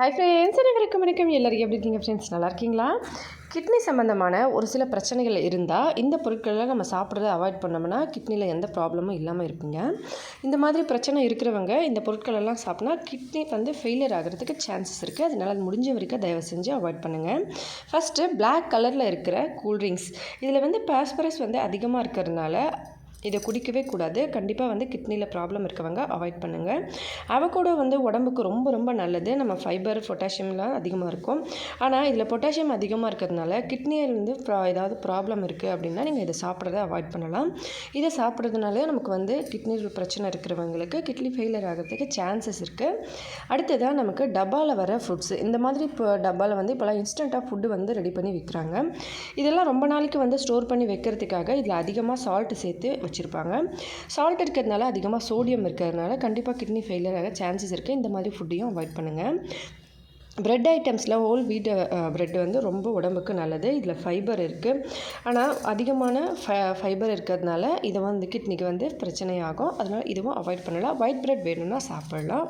Hi friends அனைவருக்கும் வணக்கம்? எல்லாருக்கும் எப்படி இருக்கீங்க ஃப்ரெண்ட்ஸ் நல்லா இருக்கீங்களா? கிட்னி சம்மந்தமான ஒரு சில பிரச்சனைகள் இருந்தால் இந்த பொருட்களெலாம் நம்ம சாப்பிட்றத அவாய்ட் பண்ணோம்னா கிட்னியில் எந்த ப்ராப்ளமும் இல்லாமல் இருப்பீங்க. இந்த மாதிரி பிரச்சனை இருக்கிறவங்க இந்த பொருட்களெல்லாம் சாப்பிட்னா கிட்னி வந்து ஃபெயிலியர் ஆகிறதுக்கு சான்சஸ் இருக்குது அதனால் முடிஞ்ச வரைக்கும் தயவு செஞ்சு அவாய்ட் பண்ணுங்கள் ஃபஸ்ட்டு பிளாக் கலரில் இருக்கிற கூல்ட்ரிங்க்ஸ் இதில் வந்து பாஸ்பரஸ் வந்து அதிகமாக இருக்கிறதுனால இதை குடிக்கவே கூடாது. கண்டிப்பாக வந்து கிட்னியில் ப்ராப்ளம் இருக்கவங்க அவாய்ட் பண்ணுங்கள் அவகோடோ வந்து உடம்புக்கு ரொம்ப ரொம்ப நல்லது. நம்ம ஃபைபர் பொட்டாசியம்லாம் அதிகமாக இருக்கும். ஆனால் இதில் பொட்டாசியம் அதிகமாக இருக்கிறதுனால கிட்னியில் வந்து ஏதாவது ப்ராப்ளம் இருக்குது அப்படின்னா நீங்கள் இதை சாப்பிட்றத அவாய்ட் பண்ணலாம். இதை சாப்பிட்றதுனால நமக்கு வந்து கிட்னி பிரச்சனை இருக்கிறவங்களுக்கு கிட்னி ஃபெயிலியர் ஆகிறதுக்கு சான்சஸ் இருக்குது அடுத்ததாக நமக்கு டப்பாவில் வர ஃபுட்ஸ் இந்த மாதிரி இப்போ டப்பாவில் வந்து இப்போலாம் இன்ஸ்டண்ட்டாக ஃபுட்டு வந்து ரெடி பண்ணி விற்கிறாங்க இதெல்லாம் ரொம்ப நாளைக்கு வந்து ஸ்டோர் பண்ணி வைக்கிறதுக்காக இதில் அதிகமாக சால்ட்டு சேர்த்து வச்சுருப்பாங்க. சால்ட் இருக்கிறதுனால அதிகமாக சோடியம் இருக்கிறதுனால கண்டிப்பாக கிட்னி ஃபெயிலியர் ஆக சான்சஸ் இருக்குது இந்த மாதிரி ஃபுட்டையும் அவாய்ட் பண்ணுங்கள் ப்ரெட் ஐட்டம்ஸில் ஹோல் வீட் ப்ரெட் வந்து ரொம்ப உடம்புக்கு நல்லது. இதில் ஃபைபர் இருக்குது ஆனால் அதிகமான ஃபை ஃபைபர் இருக்கிறதுனால இதை வந்து கிட்னிக்கு வந்து பிரச்சனையாகும். அதனால் இதுவும் அவாய்ட் பண்ணலாம். ஒயிட் ப்ரெட் வேணும்னா சாப்பிட்லாம்.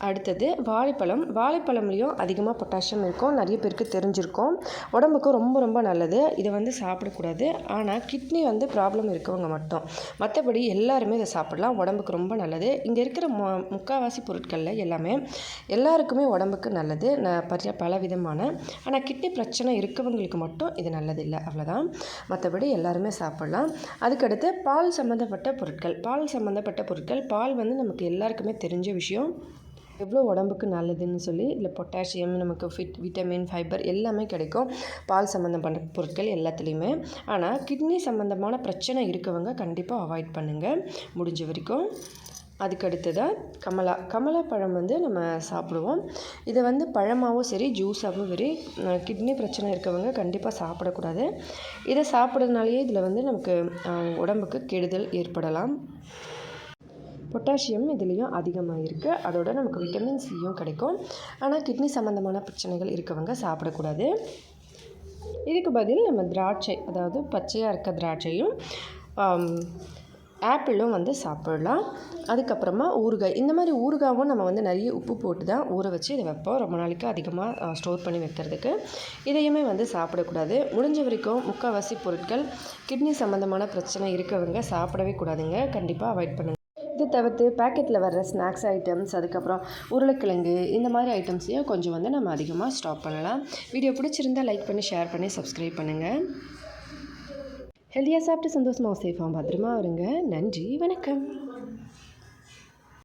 அடுத்தது வாழைப்பழம். வாழைப்பழம்லேயும் அதிகமாக பொட்டாசியம் இருக்கும். நிறைய பேருக்கு தெரிஞ்சிருக்கும். உடம்புக்கு ரொம்ப ரொம்ப நல்லது. இதை வந்து சாப்பிடக்கூடாது. ஆனால் கிட்னி வந்து ப்ராப்ளம் இருக்கவங்க மட்டும். மற்றபடி எல்லாருமே இதை சாப்பிடலாம். உடம்புக்கு ரொம்ப நல்லது. இங்கே இருக்கிற மு முக்கால்வாசி பொருட்களில் எல்லாமே எல்லாருக்குமே உடம்புக்கு நல்லது. ந பல பல விதமான ஆனால் கிட்னி பிரச்சனை இருக்கவங்களுக்கு மட்டும் இது நல்லதில்லை. அவ்வளோதான் மற்றபடி எல்லாருமே சாப்பிட்லாம். அதுக்கடுத்து பால் சம்மந்தப்பட்ட பொருட்கள். பால் சம்மந்தப்பட்ட பொருட்கள். பால் வந்து நமக்கு எல்லாருக்குமே தெரிஞ்ச விஷயம். எவ்வளோ உடம்புக்கு நல்லதுன்னு சொல்லி இதில் பொட்டாசியம் நமக்கு ஃபிட் விட்டமின் ஃபைபர் எல்லாமே கிடைக்கும். பால் சம்மந்தப்பட்ட பொருட்கள் எல்லாத்துலேயுமே. ஆனால் கிட்னி சம்மந்தமான பிரச்சனை இருக்கவங்க கண்டிப்பாக அவாய்ட் பண்ணுங்கள் முடிஞ்ச வரைக்கும். அதுக்கடுத்ததாக கமலா கமலா. பழம் வந்து நம்ம சாப்பிடுவோம். இதை வந்து பழமாகவும் சரி ஜூஸாகவும் சரி கிட்னி பிரச்சனை இருக்கவங்க கண்டிப்பாக சாப்பிடக்கூடாது. இதை சாப்பிட்றதுனாலேயே இதில் வந்து நமக்கு உடம்புக்கு கெடுதல் ஏற்படலாம். பொட்டாசியம் இதுலேயும் அதிகமாக இருக்குது அதோட நமக்கு விட்டமின் சியும் கிடைக்கும். ஆனால் கிட்னி சம்மந்தமான பிரச்சனைகள் இருக்கவங்க சாப்பிடக்கூடாது. இதுக்கு பதில் நம்ம திராட்சை அதாவது பச்சையாக இருக்க திராட்சையும் ஆப்பிளும் வந்து சாப்பிடலாம். அதுக்கப்புறமா ஊறுகாய். இந்த மாதிரி ஊறுகாவும் நம்ம வந்து நிறைய உப்பு போட்டு தான் ஊற வச்சு இதை வைப்போம். ரொம்ப நாளைக்கு அதிகமாக ஸ்டோர் பண்ணி வைக்கிறதுக்கு. இதையுமே வந்து சாப்பிடக்கூடாது. முடிஞ்ச வரைக்கும் முக்கால்வாசி பொருட்கள் கிட்னி சம்மந்தமான பிரச்சனை இருக்கவங்க சாப்பிடவே கூடாதுங்க. கண்டிப்பாக அவாய்ட் பண்ணுங்கள் இது தவிர்த்து பேக்கெட்டில் வர்ற ஸ்நாக்ஸ் ஐட்டம்ஸ் அதுக்கப்புறம் உருளைக்கிழங்கு இந்த மாதிரி ஐட்டம்ஸையும் கொஞ்சம் வந்து நம்ம அதிகமாக ஸ்டாப் பண்ணலாம். வீடியோ பிடிச்சிருந்தால் லைக் பண்ணி ஷேர் பண்ணி சப்ஸ்கிரைப் பண்ணுங்கள் ஹெல்த்தியாக சாப்பிட்டு சந்தோஷமாக சேஃபாக பத்திரமா வருங்க நன்றி வணக்கம்.